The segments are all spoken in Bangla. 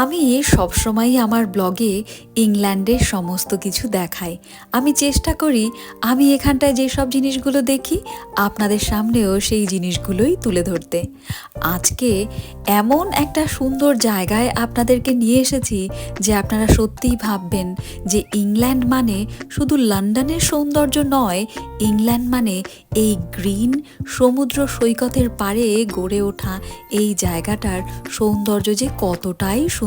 আমি সবসময়ই আমার ব্লগে ইংল্যান্ডের সমস্ত কিছু দেখাই। আমি চেষ্টা করি, আমি এখানটায় যেসব জিনিসগুলো দেখি, আপনাদের সামনেও সেই জিনিসগুলোই তুলে ধরতে। আজকে এমন একটা সুন্দর জায়গায় আপনাদেরকে নিয়ে এসেছি যে আপনারা সত্যিই ভাববেন যে ইংল্যান্ড মানে শুধু লন্ডনের সৌন্দর্য নয়, ইংল্যান্ড মানে এই গ্রিন সমুদ্র সৈকতের পাড়ে গড়ে ওঠা এই জায়গাটার সৌন্দর্য যে কতটাই সুন্দর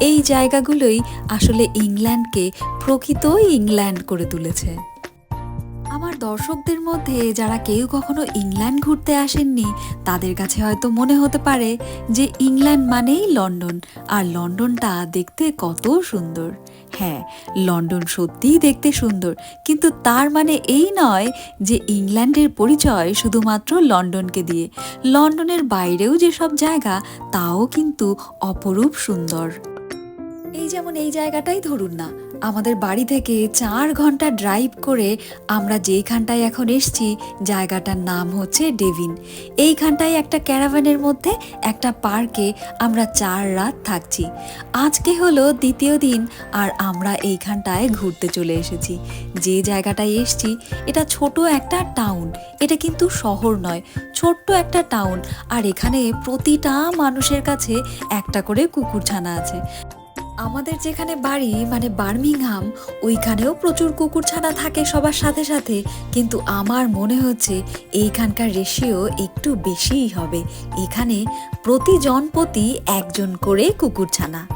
এই জায়গাগুলোই আসলে ইংল্যান্ডকে প্রকৃতই ইংল্যান্ড করে তুলেছে। আমার দর্শকদের মধ্যে যারা কেউ কখনো ইংল্যান্ড ঘুরতে আসেননি, তাদের কাছে হয়তো মনে হতে পারে যে ইংল্যান্ড মানেই লন্ডন, আর লন্ডনটা দেখতে কত সুন্দর। হ্যাঁ লন্ডন সত্যিই দেখতে সুন্দর। কিন্তু তার মানে এই নয় যে ইংল্যান্ডের পরিচয় শুধুমাত্র লন্ডনকে দিয়ে। লন্ডনের বাইরেও যেসব জায়গা, তাও কিন্তু অপরূপ সুন্দর। এই যেমন এই জায়গাটাই ধরুন না আমাদের বাড়ি থেকে চার ঘণ্টা ড্রাইভ করে আমরা যেইখানটায় এখন এসছি, জায়গাটার নাম হচ্ছে ডেভিন এইখানটায় একটা ক্যারাভানের মধ্যে একটা পার্কে আমরা চার রাত থাকছি। আজকে হলো দ্বিতীয় দিন আর আমরা এইখানটায় ঘুরতে চলে এসেছি। যে জায়গাটায় এসছি, এটা ছোট একটা টাউন এটা কিন্তু শহর নয়, ছোট্ট একটা টাউন আর এখানে প্রতিটা মানুষের কাছে একটা করে কুকুরছানা আছে। আমাদের যেখানে বাড়ি মানে বার্মিংহাম, ওইখানেও প্রচুর কুকুরছানা থাকে সবার সাথে সাথে। কিন্তু আমার মনে হচ্ছে এইখানকার রেশিও একটু বেশিই হবে। এখানে প্রতি জনপতি একজন করে কুকুরছানা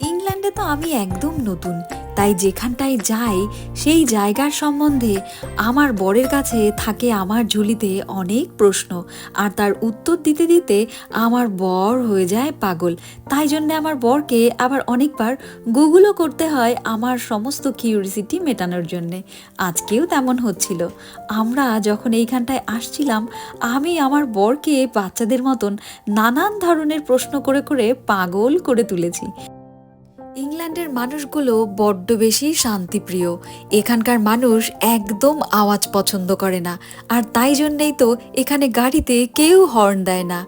ইংল্যান্ডে তো আমি একদম নতুন। তাই যেখানটায় যাই, সেই জায়গার সম্বন্ধে আমার বরের কাছে থাকে আমার ঝুলিতে অনেক প্রশ্ন। আর তার উত্তর দিতে দিতে আমার বর হয়ে যায় পাগল। তাই জন্যে আমার বরকে আবার অনেকবার গুগলও করতে হয় আমার সমস্ত কিউরিসিটি মেটানোর জন্যে। আজকেও তেমন হচ্ছিল। আমরা যখন এইখানটায় আসছিলাম, আমি আমার বরকে বাচ্চাদের মতন নানান ধরনের প্রশ্ন করে করে পাগল করে তুলেছি। ইংল্যান্ডের মানুষগুলো বড্ড বেশি শান্তিপ্রিয়। এখানকার মানুষ একদম আওয়াজ পছন্দ করে না, আর তাই জন্যেই তো এখানে গাড়িতে কেউ হর্ন দেয় না।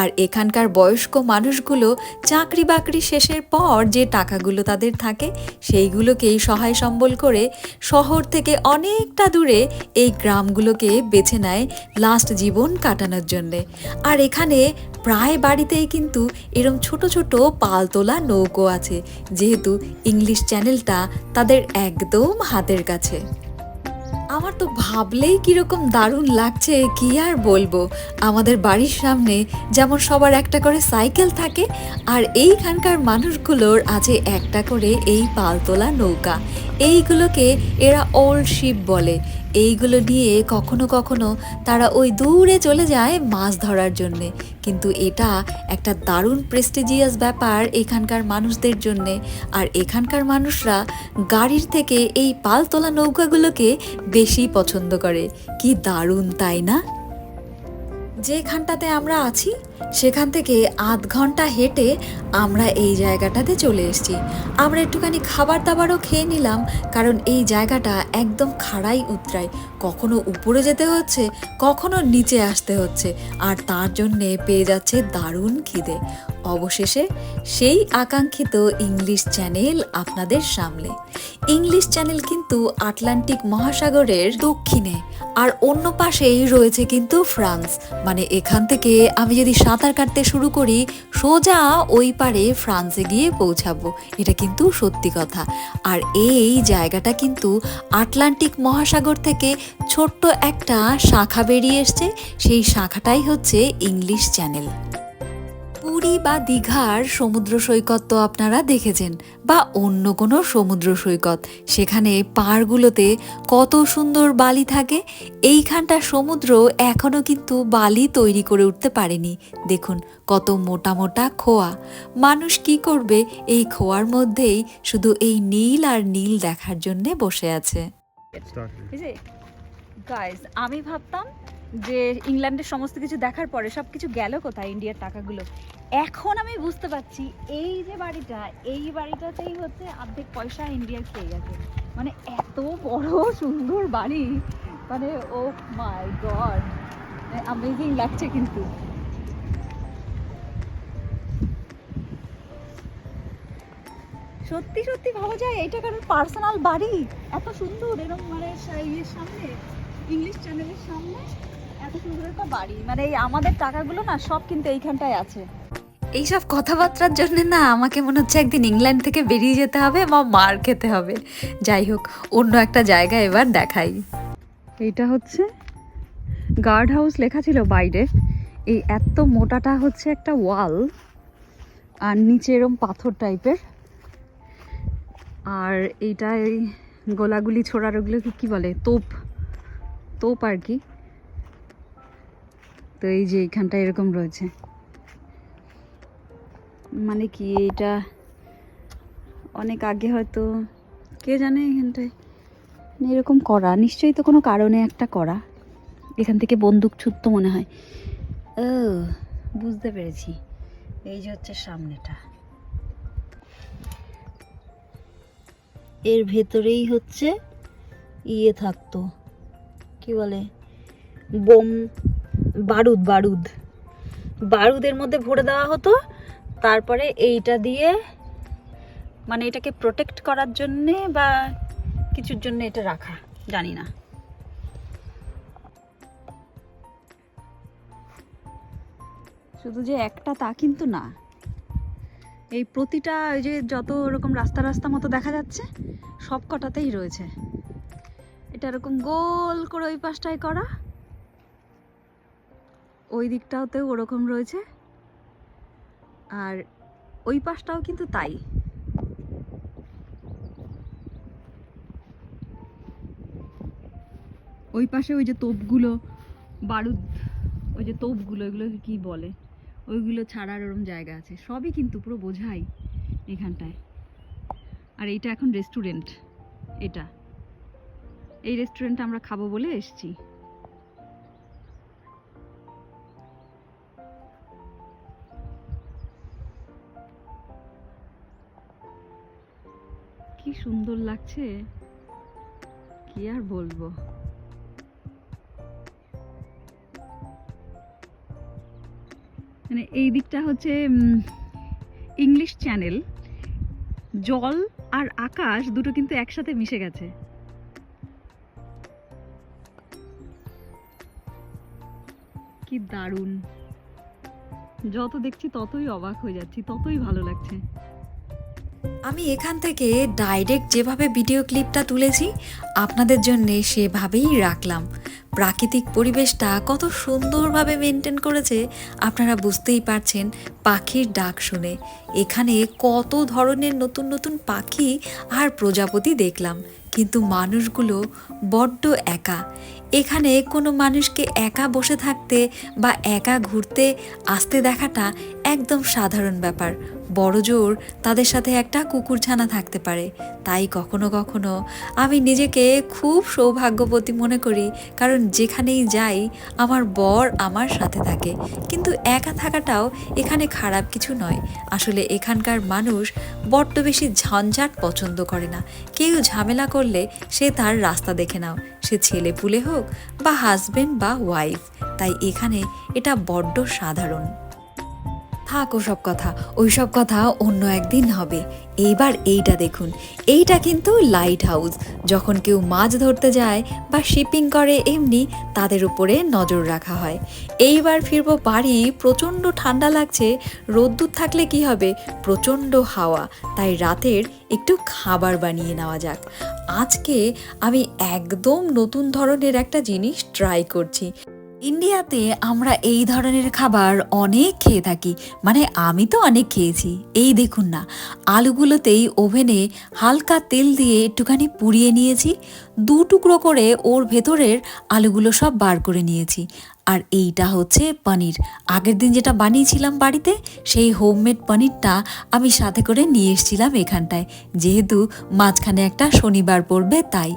আর এখানকার বয়স্ক মানুষগুলো চাকরি বাকরি শেষের পর যে টাকাগুলো তাদের থাকে, সেইগুলোকেই সহায় সম্বল করে শহর থেকে অনেকটা দূরে এই গ্রামগুলোকে বেছে নেয় লাস্ট জীবন কাটানোর জন্যে। আর এখানে প্রায় বাড়িতেই কিন্তু এরম ছোট ছোট পালতোলা নৌকো আছে যেহেতু ইংলিশ চ্যানেলটা তাদের একদম হাতের কাছে। আমার তো ভাবলেই কীরকম দারুণ লাগছে, কি আর বলব? আমাদের বাড়ির সামনে যেমন সবার একটা করে সাইকেল থাকে, আর এইখানকার মানুষগুলোর আছে একটা করে এই পালতোলা নৌকা। এইগুলোকে এরা ওল্ড শিপ বলে। এইগুলো নিয়ে কখনো কখনো তারা ওই দূরে চলে যায় মাছ ধরার জন্যে। কিন্তু এটা একটা দারুণ প্রেস্টিজিয়াস ব্যাপার এখানকার মানুষদের জন্যে। আর এখানকার মানুষরা গাড়ির থেকে এই পাল তোলা নৌকাগুলোকে বেশি পছন্দ করে। কি দারুণ, তাই না? যেখানটাতে আমরা আছি, সেখান থেকে আধ ঘণ্টা হেঁটে আমরা এই জায়গাটাতে চলে এসেছি। আমরা একটুখানি খাবার দাবারও খেয়ে নিলাম, কারণ এই জায়গাটা একদম খাড়াই উতরাই। কখনো উপরে যেতে হচ্ছে, কখনো নিচে আসতে হচ্ছে, আর তার জন্যে পেয়ে যাচ্ছে দারুণ খিদে। অবশেষে সেই আকাঙ্ক্ষিত ইংলিশ চ্যানেল আপনাদের সামনে। ইংলিশ চ্যানেল কিন্তু আটলান্টিক মহাসাগরের দক্ষিণে, আর অন্য পাশেই রয়েছে কিন্তু ফ্রান্স। মানে এখান থেকে আমি যদি সাঁতার কাটতে শুরু করি, সোজা ওই পারে ফ্রান্সে গিয়ে পৌঁছাবো। এটা কিন্তু সত্যি কথা। আর এই জায়গাটা কিন্তু আটলান্টিক মহাসাগর থেকে ছোট্ট একটা শাখা বেরিয়ে এসছে। সেই শাখাটাই হচ্ছে ইংলিশ চ্যানেল। পুরী বা দীঘার সমুদ্র সৈকত তো আপনারা দেখেছেন বা অন্য কোনো সমুদ্র সৈকত। সেখানে পাড়গুলোতে কত সুন্দর বালি থাকে এইখানটা সমুদ্র এখনও কিন্তু বালি তৈরি করে উঠতে পারেনি। দেখুন কত মোটা মোটা খোয়া। মানুষ কি করবে এই খোয়ার মধ্যেই শুধু এই নীল আর নীল দেখার জন্যে বসে আছে। আমি ভাবতাম যে ইংল্যান্ডের সমস্ত কিছু দেখার পরে সব কিছু গেল কোথায় ইন্ডিয়ার টাকাগুলো? এখন আমি বুঝতে পারছি, এই যে বাড়িটা, এই বাড়িটাতেই হচ্ছে অর্ধেক পয়সা ইন্ডিয়ার খেয়ে গেছে। মানে এত বড় সুন্দর বাড়ি। মানে ও মাই গড। অ্যামেজিং লাগছে কিন্তু। সত্যি সত্যি ভাবা যায়, এটা কারোর পার্সোনাল বাড়ি? এত সুন্দর এরকম মানে ইয়ের সামনে ইংলিশ চ্যানেলের সামনে। এত সুন্দর একটা বাড়ি। মানে এই আমাদের টাকাগুলো না সব কিন্তু এইখানটায় আছে। এইসব কথাবার্তার জন্য না আমাকে মনে হচ্ছে একদিন ইংল্যান্ড থেকে বেরিয়ে যেতে হবে বা মার খেতে হবে। যাই হোক অন্য একটা জায়গা এবার দেখাই। এইটা হচ্ছে গার্ড হাউস লেখা ছিল বাইরে। এই এত মোটাটা হচ্ছে একটা ওয়াল আর নিচে এরম পাথর টাইপের। আর এইটা এই গোলাগুলি ছোড়ার ওগুলোকে কি বলে? তোপ। তোপ আর কি। তো এই যে এইখানটা এরকম রয়েছে। মানে কি এটা অনেক আগে হয়তো, কে জানে এখানটায়? মানে এরকম করা, নিশ্চয়ই তো কোনো কারণে একটা করা। এখান থেকে বন্দুক ছুটতো মনে হয়। ও, বুঝতে পেরেছি। এই যে হচ্ছে সামনেটা। এর ভেতরেই হচ্ছে ইয়ে থাকতো। কি বলে? বোম বারুদ বারুদ। বারুদের মধ্যে ভরে দেওয়া হতো। তারপরে এইটা দিয়ে মানে এটাকে প্রোটেক্ট করার জন্যে বা কিছুর জন্য এটা রাখা, জানি না। শুধু যে একটা তা কিন্তু না। এই প্রতিটা ওই যে যত রকম রাস্তা রাস্তা মতো দেখা যাচ্ছে সব কটাতেই রয়েছে। এটা এরকম গোল করে ওই পাশটায় করা। ওই দিকটাতেও ওরকম রয়েছে। আর ওই পাশটাও কিন্তু তাই। ওই পাশে ওই যে তোপগুলো, বারুদ, ওই যে তোপগুলো, এগুলোকে কি বলে? ওইগুলো ছাড়ার ওরম জায়গা আছে। সবই কিন্তু পুরো বোঝাই এখানটায়। আর এইটা এখন রেস্টুরেন্ট এটা। এই রেস্টুরেন্টে আমরা খাব বলে এসেছি। সুন্দর লাগছে, কি আর বলব? মানে এই দিকটা হচ্ছে ইংলিশ চ্যানেল জল আর আকাশ দুটো কিন্তু একসাথে মিশে গেছে। কি দারুণ। যত দেখছি ততই অবাক হয়ে যাচ্ছি, ততই ভালো লাগছে। আমি এখান থেকে ডাইরেক্ট যেভাবে ভিডিও ক্লিপটা তুলেছি, আপনাদের জন্যে সেভাবেই রাখলাম। প্রাকৃতিক পরিবেশটা কত সুন্দরভাবে মেনটেন করেছে, আপনারা বুঝতেই পারছেন পাখির ডাক শুনে। এখানে কত ধরনের নতুন নতুন পাখি আর প্রজাপতি দেখলাম, কিন্তু মানুষগুলো বড্ড একা। এখানে কোনো মানুষকে একা বসে থাকতে বা একা ঘুরতে, আসতে দেখাটা একদম সাধারণ ব্যাপার। বড় জোর তাদের সাথে একটা কুকুরছানা থাকতে পারে। তাই কখনো কখনো আমি নিজেকে খুব সৌভাগ্যবতী মনে করি, কারণ যেখানেই যাই আমার বর আমার সাথে থাকে। কিন্তু একা থাকাটাও এখানে খারাপ কিছু নয়। আসলে এখানকার মানুষ বড্ড বেশি ঝঞ্ঝাট পছন্দ করে না। কেউ ঝামেলা করলে সে তার রাস্তা দেখে নাও। সে ছেলে পুলে হোক বা হাজবেন্ড বা ওয়াইফ তাই এখানে এটা বড্ড সাধারণ। থাক ওসব কথা, ওই সব কথা অন্য একদিন হবে। এইবার এইটা দেখুন, এইটা কিন্তু লাইট হাউস যখন কেউ মাছ ধরতে যায় বা শিপিং করে এমনি, তাদের উপরে নজর রাখা হয়। এইবার ফিরবো বাড়ি, প্রচণ্ড ঠান্ডা লাগছে, রোদ্দুর থাকলে কি হবে? প্রচণ্ড হাওয়া, তাই রাতের একটু খাবার বানিয়ে নেওয়া যাক। আজকে আমি একদম নতুন ধরনের একটা জিনিস ট্রাই করছি। ইন্ডিয়াতে আমরা এই ধরনের খাবার অনেক খেয়ে থাকি। মানে আমি তো অনেক খেয়েছি। এই দেখুন না, আলুগুলোতেই ওভেনে হালকা তেল দিয়ে একটুখানি পুড়িয়ে নিয়েছি। দু টুকরো করে ওর ভেতরের আলুগুলো সব বার করে নিয়েছি। আর এইটা হচ্ছে পনির। আগের দিন যেটা বানিয়েছিলাম বাড়িতে, সেই হোমমেড পনিরটা আমি সাথে করে নিয়ে এসেছিলাম এখানটায়। যেহেতু মাঝখানে একটা শনিবার পড়বে তাই।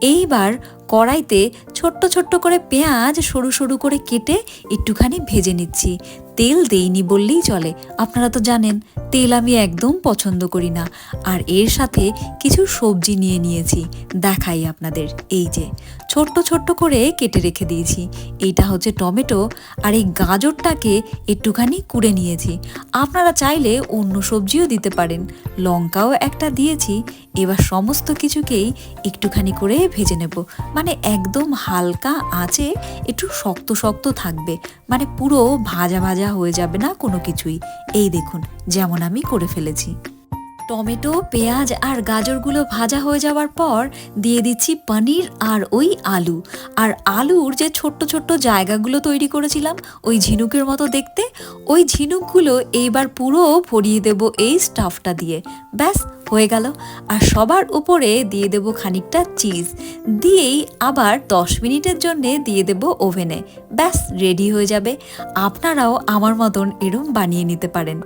এইবার কড়াইতে ছোট্ট ছোট্ট করে পেঁয়াজ সরু সরু করে কেটে একটুখানি ভেজে নিচ্ছি। তেল দেইনি বললেই চলে। আপনারা তো জানেন, তেল আমি একদম পছন্দ করি না। আর এর সাথে কিছু সবজি নিয়ে নিয়েছি। দেখাই আপনাদের। এই যে, ছোট্ট ছোট্ট করে কেটে রেখে দিয়েছি। এইটা হচ্ছে টমেটো আর এই গাজরটাকে একটুখানি কুড়ে নিয়েছি। আপনারা চাইলে অন্য সবজিও দিতে পারেন। লঙ্কাও একটা দিয়েছি। এবার সমস্ত কিছুকেই একটুখানি করে ভেজে নেব। মানে একদম হালকা আঁচে একটু শক্ত শক্ত থাকবে। মানে পুরো ভাজা ভাজা হয়ে যাবে না কোনো কিছুই। এই দেখুন, যেমন আমি করে ফেলেছি। টমেটো, পেঁয়াজ আর গাজরগুলো ভাজা হয়ে যাওয়ার পর দিয়ে দিচ্ছি পনির আর ওই আলু। আর আলুর যে ছোট্ট ছোট্ট জায়গাগুলো তৈরি করেছিলাম, ওই ঝিনুকের মতো দেখতে, ওই ঝিনুকগুলো এইবার পুরো ভরিয়ে দেব এই স্টাফটা দিয়ে। ব্যাস, হয়ে গেল। আর সবার উপরে দিয়ে দেব খানিকটা চিজ। দিয়েই আবার দশ মিনিটের জন্যে দিয়ে দেব ওভেনে। ব্যাস, রেডি হয়ে যাবে। আপনারাও আমার মতন এরম বানিয়ে নিতে পারেন।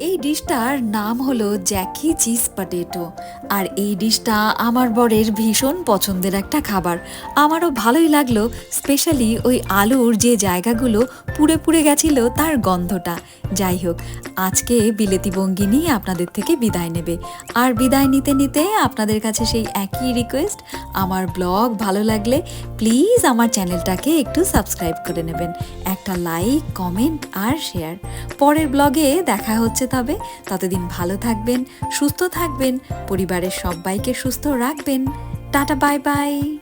এই ডিশটার নাম হলো জ্যাকি চিজ পটেটো। আর এই ডিশটা আমার বরের ভীষণ পছন্দের একটা খাবার। আমারও ভালোই লাগল, স্পেশালি ওই আলুর যে জায়গাগুলো পুড়ে পুড়ে গেছিল তার গন্ধটা। যাই হোক, আজকে বিলেতি বঙ্গিনী আপনাদের থেকে বিদায় নেবে। আর বিদায় নিতে নিতে আপনাদের কাছে সেই একই রিকোয়েস্ট আমার ব্লগ ভালো লাগলে প্লিজ আমার চ্যানেলটাকে একটু সাবস্ক্রাইব করে নেবেন। একটা লাইক কমেন্ট আর শেয়ার পরের ব্লগে দেখা হচ্ছে তবে ততদিন ভালো থাকবেন সুস্থ থাকবেন পরিবারের সবাইকে সুস্থ রাখবেন। Tata bye bye.